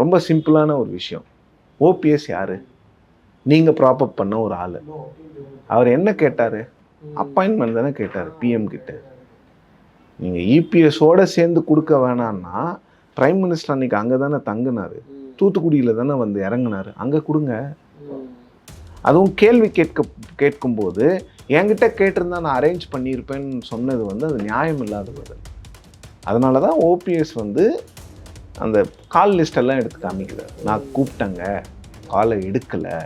ரொம்ப சிம்பிளான ஒரு விஷயம். ஓபிஎஸ் யார்? நீங்கள் ப்ராப்பப் பண்ண ஒரு ஆள். அவர் என்ன கேட்டார்? அப்பாயின்மெண்ட் தானே கேட்டார் பிஎம் கிட்ட. நீங்கள் இபிஎஸோடு சேர்ந்து கொடுக்க வேணான்னா பிரைம் மினிஸ்டர் அன்னைக்கு அங்கே தானே தங்கினார். தூத்துக்குடியில் தானே வந்து இறங்கினார். அங்கே கொடுங்க. அதுவும் கேள்வி கேட்க கேட்கும்போது என்கிட்ட கேட்டிருந்தா நான் அரேஞ்ச் பண்ணியிருப்பேன்னு சொன்னது வந்து அது நியாயம் இல்லாத பதில். அதனால தான் ஓபிஎஸ் வந்து அந்த கால் லிஸ்ட் எல்லாம் எடுத்து காமிக்கிறார் நான் கூப்பிட்டேங்க. காலை எடுக்கலை.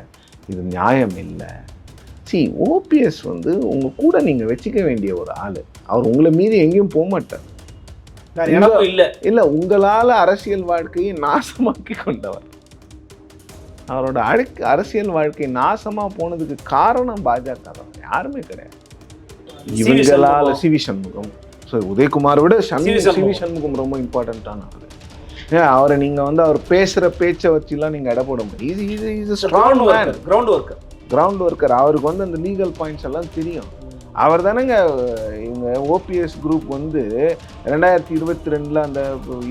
இது நியாயம் இல்லை. சி ஓபிஎஸ் வந்து உங்கள் கூட நீங்கள் வச்சுக்க வேண்டிய ஒரு ஆள். அவர் உங்களை மீறி எங்கேயும் போக மாட்டார். இல்ல. இல்லை உங்களால் அரசியல் வாழ்க்கையை நாசமாக்கி கொண்டவர். அவரோட அழுக்கு அரசியல் வாழ்க்கை நாசமாக போனதுக்கு காரணம் பாஜக தான் யாருமே கிடையாது. இவங்களால. சிவி சண்முகம். ஸோ உதயகுமாரை விட சிவி சண்முகம். ரொம்ப இம்பார்ட்டண்ட்டான ஏன் அவரை நீங்கள் வந்து அவர் பேசுகிற பேச்சை வச்சுலாம் நீங்கள் இட போட முடியும் இது இது இது strong ground man worker ground worker ground worker அவருக்கு வந்து அந்த லீகல் பாயிண்ட்ஸ் எல்லாம் தெரியும். அவர் தானேங்க இவங்க ஓபிஎஸ் குரூப் வந்து ரெண்டாயிரத்தி இருபத்தி ரெண்டில் அந்த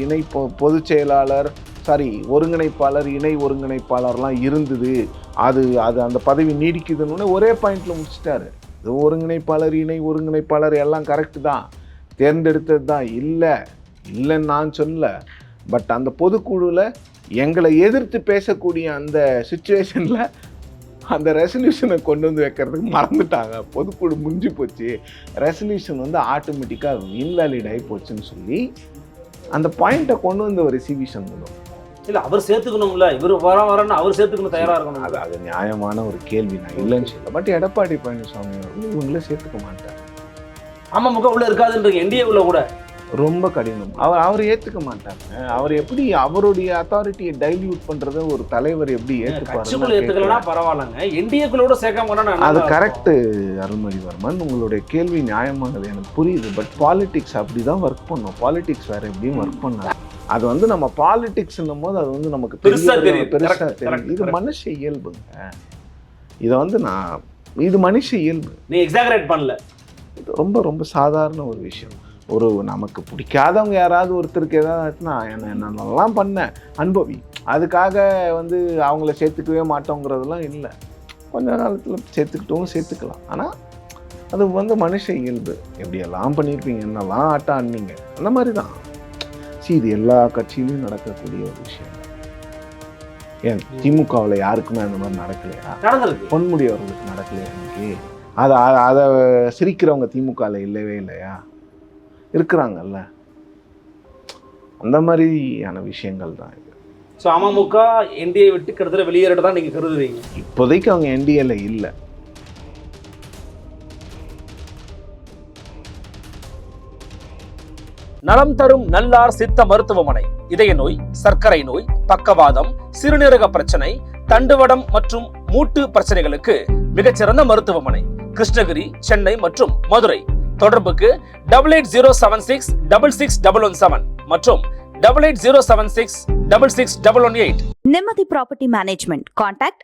இணை பொ பொதுச் செயலாளர் சாரி ஒருங்கிணைப்பாளர் இணை ஒருங்கிணைப்பாளர்லாம் இருந்தது. அது அது அந்த பதவி நீடிக்குதுன்னு ஒரே பாயிண்ட்ல முடிச்சிட்டாரு. இது ஒருங்கிணைப்பாளர் இணை ஒருங்கிணைப்பாளர் எல்லாம் கரெக்டு தான். தேர்ந்தெடுத்தது தான். இல்லை இல்லைன்னு நான் சொல்லல. பட் அந்த பொதுக்குழுவில் எங்களை எதிர்த்து பேசக்கூடிய அந்த சுச்சுவேஷனில் அந்த ரெசல்யூஷனை கொண்டு வந்து வைக்கிறதுக்கு மறந்துட்டாங்க. பொதுக்குழு முடிஞ்சு போச்சு. ரெசல்யூஷன் வந்து ஆட்டோமேட்டிக்காக இன்வேலிட் ஆகி போச்சுன்னு சொல்லி அந்த பாயிண்ட்டை கொண்டு வந்து ஒரு சிவி சண்முகம் இல்ல அவர் சேர்த்துக்கணும்ல. இவர் வர வரன்னு அவர் சேர்த்துக்கணும் தயாரா இருக்கணும். அது அது நியாயமான ஒரு கேள்வி. நான் இல்லைன்னு சொல்லல. பட் எடப்பாடி பழனிசாமி அவர்கள் இவங்களே சேர்த்துக்க மாட்டார். அமமுக உள்ள இருக்காதுன்றீங்க. என்டிஏ உள்ள கூட. ரொம்ப கடினம். அவர் அவர் ஏற்றுக்க மாட்டாங்க. அவர் எப்படி அவருடைய அத்தாரிட்டியை டைல்யூட் பண்றத ஒரு தலைவர் எப்படி ஏற்றுப்பாரு பரவாயில்லங்க. என்டிஏக்குள்ள கூட சேர்க்காம அது கரெக்டு அருள்மொழிவர்மன். உங்களுடைய கேள்வி நியாயமானது எனக்கு புரியுது. பட் பாலிடிக்ஸ் அப்படி தான் ஒர்க் பண்ணும். பாலிடிக்ஸ் வேற எப்படியும் ஒர்க் பண்ணாது. அது வந்து நம்ம பாலிடிக்ஸ்ன்னும் போது அது வந்து நமக்கு பெருசா பெரிய தெரியுது. பெருசா Correct, தெரியும் இது. மனுஷ இயல்புங்க. இதை வந்து நான் இது மனுஷ இயல்பு. நீ எக்ஸாகரேட் பண்ணல. இது ரொம்ப ரொம்ப சாதாரண ஒரு விஷயம். ஒரு நமக்கு பிடிக்காதவங்க யாராவது ஒருத்தருக்கு ஏதாவதுனா என்ன என்னென்னலாம் பண்ணேன் அனுபவி. அதுக்காக வந்து அவங்கள சேர்த்துக்கவே மாட்டோங்கிறதெல்லாம் இல்லை. கொஞ்ச காலத்தில் சேர்த்துக்கிட்டோம் சேர்த்துக்கலாம். ஆனால் அது வந்து மனுஷ இயல்பு. எப்படியெல்லாம் பண்ணியிருப்பீங்க என்னெல்லாம் ஆட்டம் ஆடினீங்க அந்த மாதிரி தான் சி இது எல்லா கட்சியிலையும் நடக்கக்கூடிய ஒரு விஷயம். ஏன் திமுகவில் யாருக்குமே அந்த மாதிரி நடக்கலையா? பொன்முடி அவர்களுக்கு நடக்கலையா இன்னைக்கு? அதை அதை- அதை சிரிக்கிறவங்க திமுகவில் இல்லவே இல்லையா? இருக்கிறாங்கல்ல. அந்த மாதிரியான விஷயங்கள் தான் இது. ஸோ அமமுக என்டிஏ விட்டு கிட்டத்தட்ட வெளியேறத தான் நீங்க கருதுறீங்க. இப்போதைக்கு அவங்க என்டிஏல இல்லை. நலம் தரும் நல்லார் சித்த மருத்துவமனை இதய நோய் சர்க்கரை நோய் பக்கவாதம் சிறுநீரக பிரச்சனை தண்டுவடம் மற்றும் மூட்டு பிரச்சனைகளுக்கு மிகச்சிறந்த மருத்துவமனை கிருஷ்ணகிரி சென்னை மற்றும் மதுரை. தொடர்புக்கு double eight zero seven six double six double one seven மற்றும் double eight zero seven six double six double one eight Nimmathi property management contact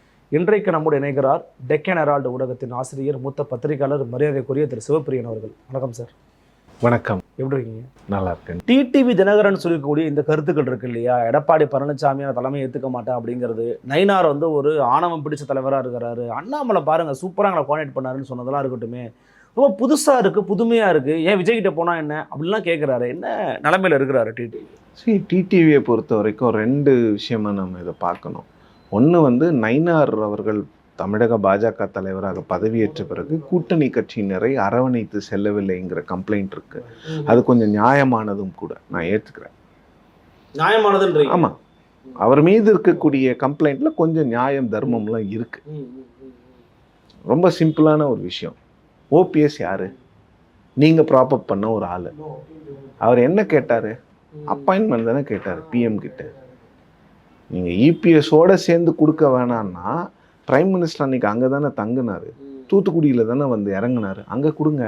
இன்றைக்கு நம்முடைய இணைகிறார் டெக்கன் ஹெரால்டு ஊடகத்தின் ஆசிரியர் மூத்த பத்திரிகையாளர் மரியாதைக்குரிய திரு. சிவப்பிரியன் அவர்கள். வணக்கம் சார். வணக்கம். எப்படி இருக்கீங்க? நல்லா இருக்கேன். டிடிவி தினகரன் சொல்லக்கூடிய இந்த கருத்துக்கள் இருக்கு இல்லையா? எடப்பாடி பழனிசாமி தலைமை ஏற்றுக்க மாட்டேன் அப்படிங்கிறது. நயினார் வந்து ஒரு ஆணவம் பிடிச்ச தலைவராக இருக்கிறாரு. அண்ணாமலை பாருங்க சூப்பராக எங்களை கோஆர்டினேட் பண்ணாருன்னு சொன்னதெல்லாம் இருக்கட்டுமே. ரொம்ப புதுசாக இருக்குது புதுமையாக இருக்குது ஏன் விஜய் கிட்ட போனால் என்ன? அப்படிலாம் கேட்குறாரு என்ன நிலமையில இருக்கிறாரு டிடி சரி டிடிவியை பொறுத்த வரைக்கும் ரெண்டு விஷயமா நம்ம இதை பார்க்கணும். ஒன்று வந்து நைனார் அவர்கள் தமிழக பாஜக தலைவராக பதவியேற்ற பிறகு கூட்டணி கட்சியினரை அரவணைத்து செல்லவில்லைங்கிற கம்ப்ளைண்ட் இருக்கு. அது கொஞ்சம் நியாயமானதும் கூட நான் ஏற்றுக்கிறேன் நியாயமானதுன்றீங்க? ஆமாம் அவர் மீது இருக்கக்கூடிய கம்ப்ளைண்ட்ல கொஞ்சம் நியாயம் தர்மம்லாம் இருக்கு. ரொம்ப சிம்பிளான ஒரு விஷயம். ஓபிஎஸ் யாரு? நீங்க ப்ராப்பப் பண்ண ஒரு ஆளு. அவர் என்ன கேட்டாரு? அப்பாயின்மெண்ட் தானே கேட்டார் பிஎம் கிட்ட. நீங்கள் இபிஎஸோட சேர்ந்து கொடுக்க வேணான்னா பிரைம் மினிஸ்டர் அன்னைக்கு அங்கே தானே தங்குனாரு. தூத்துக்குடியில் தானே வந்து இறங்குனாரு. அங்கே கொடுங்க.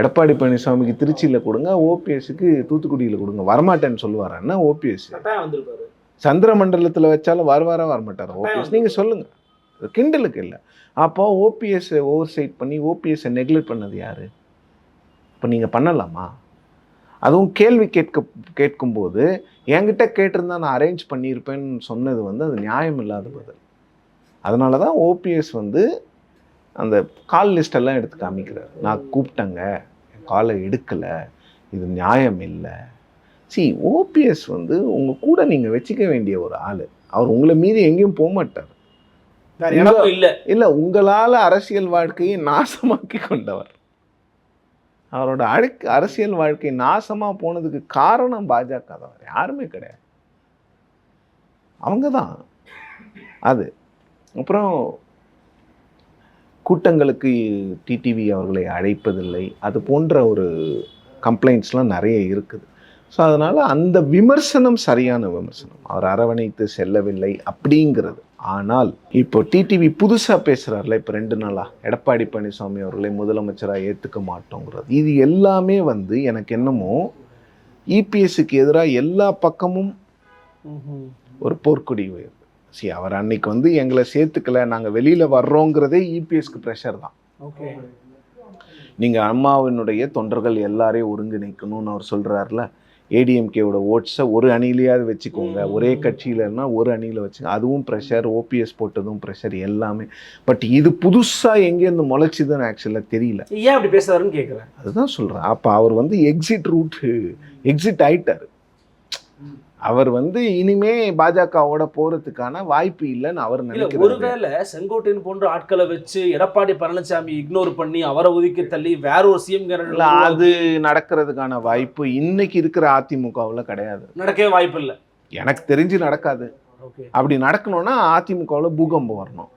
எடப்பாடி பழனிசாமிக்கு திருச்சியில் கொடுங்க ஓபிஎஸ்க்கு தூத்துக்குடியில் கொடுங்க. வரமாட்டேன்னு சொல்லுவார் என்ன ஓபிஎஸ் சந்திரமண்டலத்தில் வச்சாலும் வருவாரா வரமாட்டாரா. ஓபிஎஸ் நீங்கள் சொல்லுங்கள் கிண்டலுக்கு இல்லை. அப்போ ஓபிஎஸ் ஓவர் சைட் பண்ணி ஓபிஎஸ்ஸை நெக்லெக்ட் பண்ணது யார்? இப்போ நீங்கள் பண்ணலாமா? அதுவும் கேள்வி கேட்க கேட்கும்போது என்கிட்ட கேட்டிருந்தா நான் அரேஞ்ச் பண்ணியிருப்பேன்னு சொன்னது வந்து அது நியாயம் இல்லாத பதில். அதனால தான் ஓபிஎஸ் வந்து அந்த கால் லிஸ்டெல்லாம் எடுத்து காமிக்கிறார். நான் கூப்பிட்டேங்க. என் காலை எடுக்கலை. இது நியாயம் இல்லை சி ஓபிஎஸ் வந்து உங்கள் கூட நீங்கள் வச்சுக்க வேண்டிய ஒரு ஆள். அவர் உங்களை மீறி எங்கேயும் போக மாட்டார். இல்ல. இல்லை உங்களால் அரசியல் வாழ்க்கையை நாசமாக்கி கொண்டவர். அவரோட அழுக்கு அரசியல் வாழ்க்கை நாசமாக போனதுக்கு காரணம் பாஜக தான் யாருமே கிடையாது. அவங்க தான் அது. அப்புறம் கூட்டங்களுக்கு டிடிவி அவர்களை அழைப்பதில்லை. அது போன்ற ஒரு கம்ப்ளைண்ட்ஸ்லாம் நிறைய இருக்குது. ஸோ அதனால் அந்த விமர்சனம் சரியான விமர்சனம். அவர் அரவணைத்து செல்லவில்லை அப்படிங்கிறது. ஆனால் இப்போ டிடிவி புதுசாக பேசுகிறார்ல இப்போ ரெண்டு நாளாக எடப்பாடி பழனிசாமி அவர்களை முதலமைச்சராக ஏற்றுக்க மாட்டோங்கிறது. இது எல்லாமே வந்து எனக்கு என்னமோ இபிஎஸ்க்கு எதிராக எல்லா பக்கமும் ஒரு போர்க்கொடி உயர்வு சி அவர் அன்னைக்கு வந்து எங்களை சேர்த்துக்கல நாங்கள் வெளியில் வர்றோங்கிறதே இபிஎஸ்க்கு ப்ரெஷர் தான். ஓகே. நீங்கள் அம்மாவினுடைய தொண்டர்கள் எல்லாரையும் ஒருங்கிணைக்கணும்னு அவர் சொல்கிறாருல ஏடிஎம்கேவோட ஓட்ஸை ஒரு அணிலையாவது வச்சுக்கோங்க. ஒரே கட்சியிலன்னா ஒரு அணியில் வச்சுங்க அதுவும் ப்ரெஷர் ஓபிஎஸ் போட்டதும் ப்ரெஷர் எல்லாமே. பட் இது புதுசாக எங்கேருந்து முளைச்சிதுன்னு ஆக்சுவலாக தெரியல. ஏன் அப்படி பேசுறாருன்னு கேக்குறேன். அதுதான் சொல்கிறேன் அப்போ அவர் வந்து எக்ஸிட் ரூட்டு எக்ஸிட் ஆயிட்டார். அவர் வந்து இனிமே பாஜகவோட போகிறதுக்கான வாய்ப்பு இல்லைன்னு அவர் நினைக்கிறாரு. ஒருவேளை செங்கோட்டையன் போன்ற ஆட்களை வச்சு எடப்பாடி பழனிசாமி இக்னோர் பண்ணி அவரை ஒதுக்கி தள்ளி வேற ஒரு சிஎம் அது நடக்கிறதுக்கான வாய்ப்பு இன்னைக்கு இருக்கிற அதிமுகவில் கிடையாது. நடக்கவே வாய்ப்பு இல்ல. எனக்கு தெரிஞ்சு நடக்காது. அப்படி நடக்கணும்னா அதிமுகவில் பூகம்பம் வரணும்.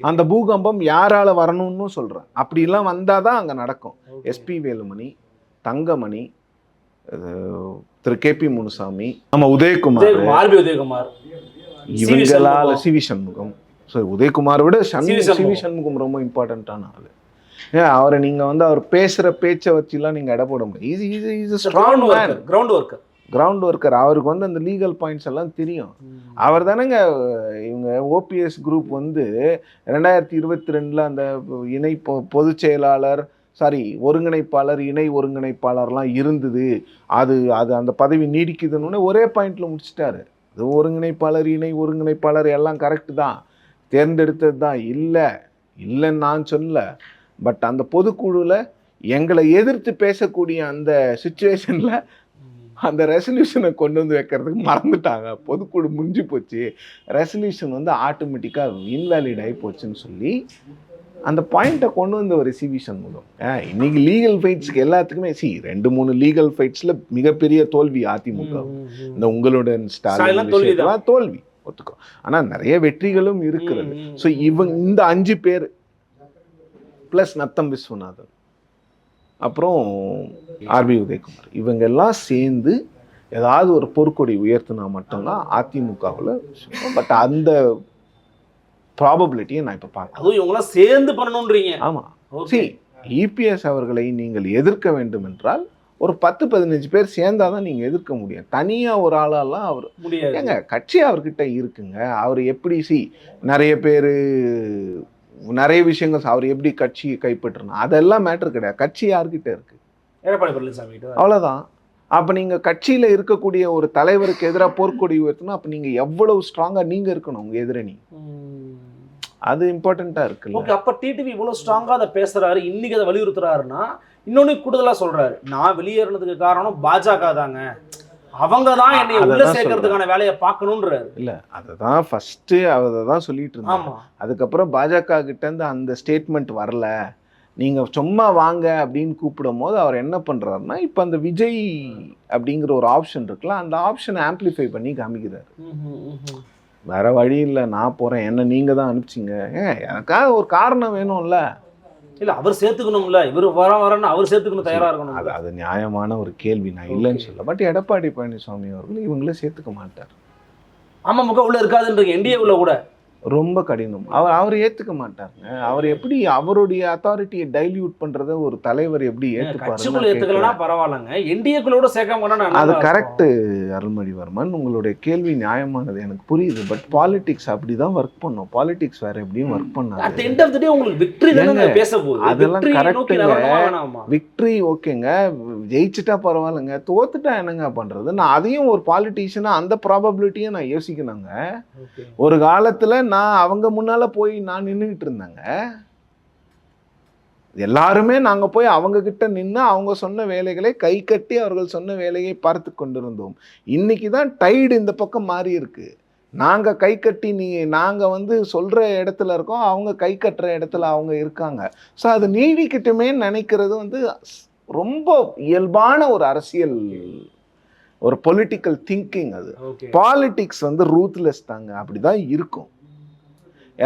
அந்த பூகம்பம் யாரால வரணும்னு சொல்றேன். அப்படிலாம் வந்தால் தான் அங்கே நடக்கும். எஸ்பி வேலுமணி தங்கமணி திரு கே பி முனுசாமி நம்ம உதயகுமார். ஆர்பி உதயகுமார். இவங்களால. சிவி சண்முகம். சரி உதயகுமாரை விட சிவி சண்முகம் ரொம்ப இம்பார்ட்டண்ட்டான ஆளு. ஏன் அவரை நீங்க வந்து அவர் பேசுற பேச்சை வச்சுலாம் நீங்க எடை போட முடியும் இது இது இது strong ground worker ground worker ground worker அவருக்கு வந்து அந்த லீகல் பாயிண்ட்ஸ் எல்லாம் தெரியும். அவர் தானேங்க இவங்க ஓபிஎஸ் குரூப் வந்து ரெண்டாயிரத்தி இருபத்தி ரெண்டில் அந்த இணை பொ- பொதுச் செயலாளர் சாரி ஒருங்கிணைப்பாளர் இணை ஒருங்கிணைப்பாளர்லாம் இருந்தது. அது அது அந்த பதவி நீடிக்குதுன்னு ஒரே பாயிண்ட்டில் முடிச்சிட்டாரு. அது ஒருங்கிணைப்பாளர் இணை ஒருங்கிணைப்பாளர் எல்லாம் கரெக்டு தான். தேர்ந்தெடுத்தது தான். இல்லை இல்லைன்னு நான் சொல்ல பட் அந்த பொதுக்குழுவில் எங்களை எதிர்த்து பேசக்கூடிய அந்த சுச்சுவேஷனில் அந்த ரெசல்யூஷனை கொண்டு வந்து வைக்கிறதுக்கு மறந்துட்டாங்க. பொதுக்குழு முடிஞ்சு போச்சு. ரெசல்யூஷன் வந்து ஆட்டோமேட்டிக்காக இன்வேலிட் ஆகி போச்சுன்னு சொல்லி அந்த பாயிண்ட்டை கொண்டு வந்து ஒரு சண்முகம் ஆ, இன்னைக்கு லீகல் ஃபைட்ஸ்க்கு எல்லாத்துக்குமே சி ரெண்டு மூணு லீகல் ஃபைட்ஸில் மிகப்பெரிய தோல்வி அதிமுக. இந்த உங்களுடன் ஸ்டாலின் தோல்வி. ஒத்துக்கோ. ஆனால் நிறைய வெற்றிகளும் இருக்கிறது. ஸோ இவங்க இந்த அஞ்சு பேர் ப்ளஸ் நத்தம் விஸ்வநாதன். அப்புறம் ஆர்பி உதயகுமார். இவங்க எல்லாம் சேர்ந்து ஏதாவது ஒரு பொற்கொடி உயர்த்தினா மட்டும்தான் அதிமுகவில் பட் அந்த ப்ராபபிலிட்டியை நான் இப்போ பார்க்கலாம் அதுவும் இவங்கெல்லாம் சேர்ந்து பண்ணணும்ன்றீங்க. ஆமாம் ஓகே சி இபிஎஸ் அவர்களை நீங்கள் எதிர்க்க வேண்டும் என்றால் ஒரு பத்து பதினஞ்சு பேர் சேர்ந்தாதான் நீங்க எதிர்க்க முடியும். தனியா ஒரு ஆளாலாம் அவர் முடியாது. ஏங்க கட்சி அவர்கிட்ட இருக்குங்க. அவர் எப்படி சி நிறைய பேர் நிறைய விஷயங்கள் அவர் எப்படி கட்சி கைப்பற்றணும்? அதெல்லாம் மேட்ரு கிடையாது. கட்சி யார்கிட்ட இருக்கு? எடப்பாடி பழனிசாமி கிட்ட தான். அவ்வளவுதான். அப்ப நீங்க கட்சியில இருக்கக்கூடிய ஒரு தலைவருக்கு எதிராக போர்க்கொடி உயர்த்தணும். அப்ப நீங்க எவ்வளவு ஸ்ட்ராங்கா நீங்க இருக்கணும் உங்க எதிரணி. அது இம்பார்ட்டண்டா இருக்குல்ல. ஓகே அப்ப டிடிவி இவ்வளவு ஸ்ட்ராங்கா அதை பேசுறாரு இன்னைக்கு அதை வலியுறுத்துறாருன்னா இன்னொன்னு கூடுதலா சொல்றாரு நான் வெளியேறினதுக்கு காரணம் பாஜக தாங்க. அவங்க தான் என்னை உள்ள சேர்க்கறதுக்கான வேலையை பார்க்கணுன்றாரு இல்ல அததான் ஃபர்ஸ்ட் அதை தான் சொல்லிட்டு இருந்தாங்க ஆமா. அதுக்கப்புறம் பாஜக கிட்ட இருந்து அந்த ஸ்டேட்மெண்ட் வரல. நீங்க சும்மா வாங்க அப்படின்னு கூப்பிடும் போது அவர் என்ன பண்றாருன்னா இப்போ அந்த விஜய் அப்படிங்கிற ஒரு ஆப்ஷன் இருக்குல்ல அந்த ஆப்ஷனை ஆம்ப்ளிஃபை பண்ணி காமிக்கிறாரு. வேற வழி இல்லை நான் போறேன். என்ன நீங்க தான் அனுப்பிச்சிங்க. ஏன் எனக்காக ஒரு காரணம் வேணும்ல? இல்ல அவர் சேர்த்துக்கணும்ல. இவர் வர வரன்னு அவர் சேர்த்துக்கணும் தயாரா இருக்கணும் அது அது நியாயமான ஒரு கேள்வி. நான் இல்லைன்னு சொல்ல. பட் எடப்பாடி பழனிசாமி அவர்கள் இவங்கள சேர்த்துக்க மாட்டார். அமமுக உள்ள இருக்காதுன்றீங்க என்டிஏ உள்ள கூட. ரொம்ப கடினம். அவர் அவர் ஏத்துக்க மாட்டாருங்க. அவர் எப்படி அவருடைய அத்தாரிட்டியை டைல்யூட் பண்றத ஒரு தலைவர் எப்படி ஏத்துக்கலனா ஏத்துப்பாரு பரவாயில்லங்க. என்டிஏ குள்ள கூட சேர்க்காம கொண்டா நான் அது கரெக்ட் அருள்மொழிவர்மன் உங்களுடைய கேள்வி நியாயமானது எனக்கு புரியுது. பட் பாலிடிக்ஸ் அப்படிதான் ஒர்க் பண்ணும். பாலிடிக்ஸ் வேற எப்படியும் ஒர்க் அட் பண்ணாது. எண்ட் ஆஃப் தி டே உங்களுக்கு விக்டரி தானே பேச போகுது அதெல்லாம் victory correct நோக்கி ங்க. நகரணுமா வேணாமா? விக்டரி ஓகேங்க. ஜெயிச்சிட்டா பரவாயில்லைங்க. தோத்துட்டா என்னங்க பண்றது? நான் அதையும் ஒரு பாலிட்டிஷியனா அந்த ப்ராபபிலிட்டியை நான் யோசிக்கணுங்க. ஒரு காலத்துல நான் அவங்க முன்னால போய் நான் நின்றுகிட்டு இருந்தேங்க. எல்லாருமே நாங்க போய் அவங்க கிட்ட நின்று அவங்க சொன்ன வேலைகளை கை கட்டி அவர்கள் சொன்ன வேலையை பார்த்து கொண்டிருந்தோம். இன்னைக்கு தான் டைடு இந்த பக்கம் மாறி இருக்கு. நாங்க கை கட்டி நீ நாங்க வந்து சொல்ற இடத்துல இருக்கோம் அவங்க கை கட்டுற இடத்துல அவங்க இருக்காங்க. ஸோ அது நீடிக்கட்டுமே நினைக்கிறது வந்து ரொம்ப இயல்பான ஒரு அரசியல் ஒரு பொலிட்டிக்கல் திங்கிங் அது. பாலிடிக்ஸ் வந்து ரூத்லெஸ் தாங்க. அப்படிதான் இருக்கும்.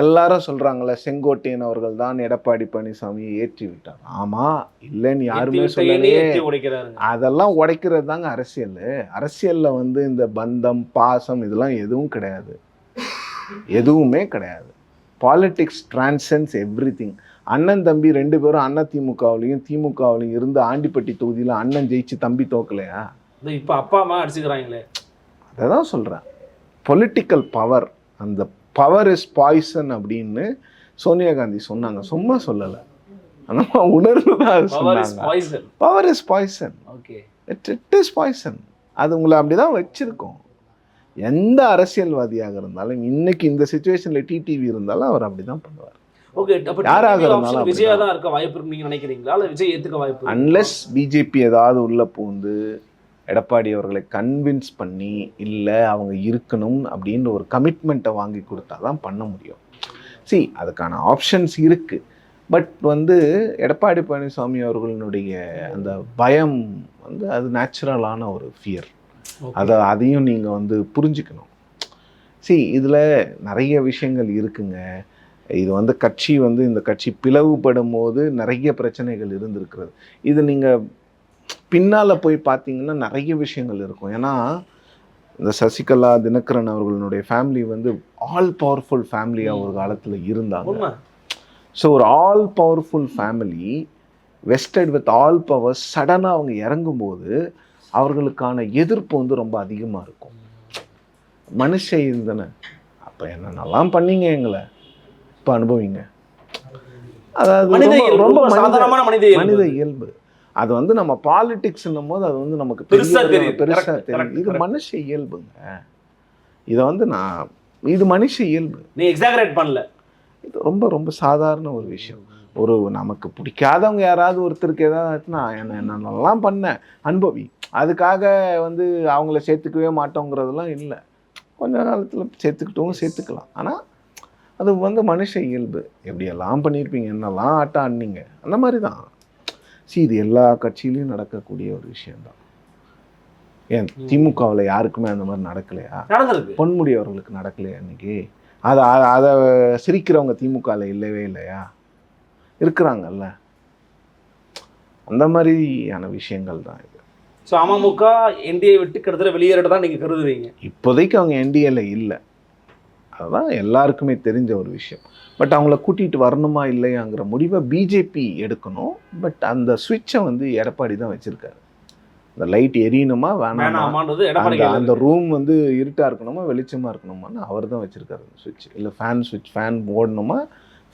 எல்லாரும் சொல்றாங்கல்ல செங்கோட்டையன் அவர்கள் தான் எடப்பாடி பழனிசாமியை ஏற்றி விட்டார். ஆமா இல்லைன்னு யாருமே சொல்லலையே. அதெல்லாம் உடைக்கிறது தாங்க அரசியல். அரசியல்ல வந்து இந்த பந்தம் பாசம் இதெல்லாம் எதுவும் கிடையாது. எதுவுமே கிடையாது. பாலிடிக்ஸ் டிரான்சன்ஸ் எவ்ரி திங் அண்ணன் தம்பி ரெண்டு பேரும் அண்ணா திமுகவுலையும் திமுகவுலையும் இருந்து ஆண்டிப்பட்டி தொகுதியில் அண்ணன் ஜெயிச்சு தம்பி தோக்கலையா? இப்ப அப்பா அம்மா அடிச்சுக்கிறாங்களே. அதை தான் சொல்கிறேன் பொலிட்டிக்கல் பவர் அந்த பவர் இஸ் பாய்சன் அப்படின்னு சோனியா காந்தி சொன்னாங்க. சும்மா சொல்லலை. தான் அது power is poison okay it it is poison அது உங்களை அப்படி தான் வச்சிருக்கோம். எந்த அரசியல்வாதியாக இருந்தாலும் இன்னைக்கு இந்த சுச்சுவேஷனில் டிடிவி இருந்தாலும் அவர் அப்படி தான் பண்ணுவார். ஓகே அப்ப யாராக TDP இருந்தாலும் option விஜயா அப்படிதான். தான் இருக்க வாய்ப்பு இருக்கு நீங்க நினைக்கிறீங்களா? இல்ல விஜய் ஏத்துக்க வாய்ப்பு? அன்லெஸ் பிஜேபி ஏதாவது உள்ள பூந்து எடப்பாடி அவர்களை கன்வின்ஸ் பண்ணி இல்லை அவங்க இருக்கணும் அப்படின்னு ஒரு கமிட்மெண்ட்டை வாங்கி கொடுத்தா தான் பண்ண முடியும். சி அதுக்கான ஆப்ஷன்ஸ் இருக்கு. பட் வந்து எடப்பாடி பழனிசாமி அவர்களுடைய அந்த பயம் வந்து அது நேச்சுரலான ஒரு ஃபியர். அதை அதையும் நீங்கள் வந்து புரிஞ்சுக்கணும். சி இதில் நிறைய விஷயங்கள் இருக்குங்க. இது வந்து கட்சி வந்து இந்த கட்சி பிளவுபடும் போது நிறைய பிரச்சனைகள் இருந்திருக்கிறது. இது நீங்கள் பின்னால் போய் பார்த்தீங்கன்னா நிறைய விஷயங்கள் இருக்கும். ஏன்னா இந்த சசிகலா தினகரன் அவர்களுடைய ஃபேமிலி வந்து ஆல் பவர்ஃபுல் ஃபேமிலியாக ஒரு காலத்தில் இருந்தாங்க. ஸோ ஒரு all powerful family vested with all power சடனாக அவங்க இறங்கும்போது அவர்களுக்கான எதிர்ப்பு வந்து ரொம்ப அதிகமாக இருக்கும். மனுஷ இதுதானே அப்போ என்னென்னலாம் பண்ணீங்க எங்களை? இப்போ அனுபவிங்க. அதாவது மனித ரொம்ப- மனித மனித இயல்பு. அது வந்து நம்ம பாலிடிக்ஸ்ன்னும் போது அது வந்து நமக்கு பெருசா பெரிய தெரியுது. பெருசா Correct, தெரியும் இது. மனுஷ இயல்புங்க. இதை வந்து நான் இது மனுஷ இயல்பு. நீ எக்ஸாகரேட் பண்ணல. இது ரொம்ப ரொம்ப சாதாரண ஒரு விஷயம். ஒரு நமக்கு பிடிக்காதவங்க யாராவது ஒருத்தருக்கு ஏதாவது நான் என்ன என்னென்னலாம் பண்ணேன் அனுபவி. அதுக்காக வந்து அவங்கள சேர்த்துக்கவே மாட்டோங்கிறதெல்லாம் இல்லை. கொஞ்ச காலத்தில் சேர்த்துக்கிட்டவங்க சேர்த்துக்கலாம். ஆனால் அது வந்து மனுஷ இயல்பு. எப்படியெல்லாம் பண்ணியிருப்பீங்க என்னெல்லாம் ஆட்டம் ஆடினீங்க அந்த மாதிரி தான் சி இது எல்லா கட்சியிலையும் நடக்கக்கூடிய ஒரு விஷயம்தான். ஏன் திமுகவில் யாருக்குமே அந்த மாதிரி நடக்கலையா? பொன்முடி அவர்களுக்கு நடக்கலையா இன்னைக்கு? அதை அதை சிரிக்கிறவங்க திமுகவில் இல்லவே இல்லையா? இருக்கிறாங்கல்ல. அந்த மாதிரியான விஷயங்கள் தான் இது. ஸோ அமமுக என்டிஏ விட்டு கிட்டத்தட்ட வெளியேறத தான் நீங்க கருதுறீங்க இப்போதைக்கு அவங்க என்டிஏல இல்லை. அதுதான் எல்லாருக்குமே தெரிஞ்ச ஒரு விஷயம். பட் அவங்கள கூட்டிகிட்டு வரணுமா இல்லையாங்கிற முடிவை பிஜேபி எடுக்கணும். பட் அந்த சுவிட்சை வந்து எடப்பாடி தான் வச்சிருக்காரு. இந்த லைட் எரியணுமா வேணாமா? வேணாமான்றது எடப்பாடி அந்த. ரூம் வந்து இருட்டாக இருக்கணுமா வெளிச்சமாக இருக்கணுமான்னு அவர் தான் வச்சுருக்காரு அந்த சுவிட்ச் இல்லை ஃபேன் சுவிட்ச் ஃபேன் ஓடணுமா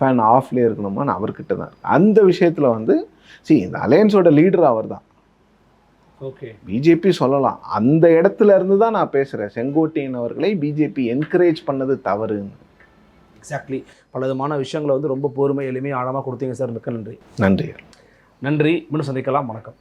ஃபேன் ஆஃப்லேயே இருக்கணுமான்னு அவர்கிட்ட தான். அந்த விஷயத்தில் வந்து சி இந்த அலையன்ஸோட லீடர் அவர் தான். ஓகே பிஜேபி சொல்லலாம். அந்த இடத்துல இருந்து தான் நான் பேசுகிறேன் செங்கோட்டையன் அவர்களை பிஜேபி என்கரேஜ் பண்ணது தவறுன்னு. எக்ஸாக்ட்லி பல விதமான விஷயங்களை வந்து ரொம்ப பொறுமை எளிமையாக ஆழமாக கொடுத்தீங்க சார். மிக்க நன்றி. நன்றி. நன்றி. மீண்டும் சந்திக்கலாம். வணக்கம்.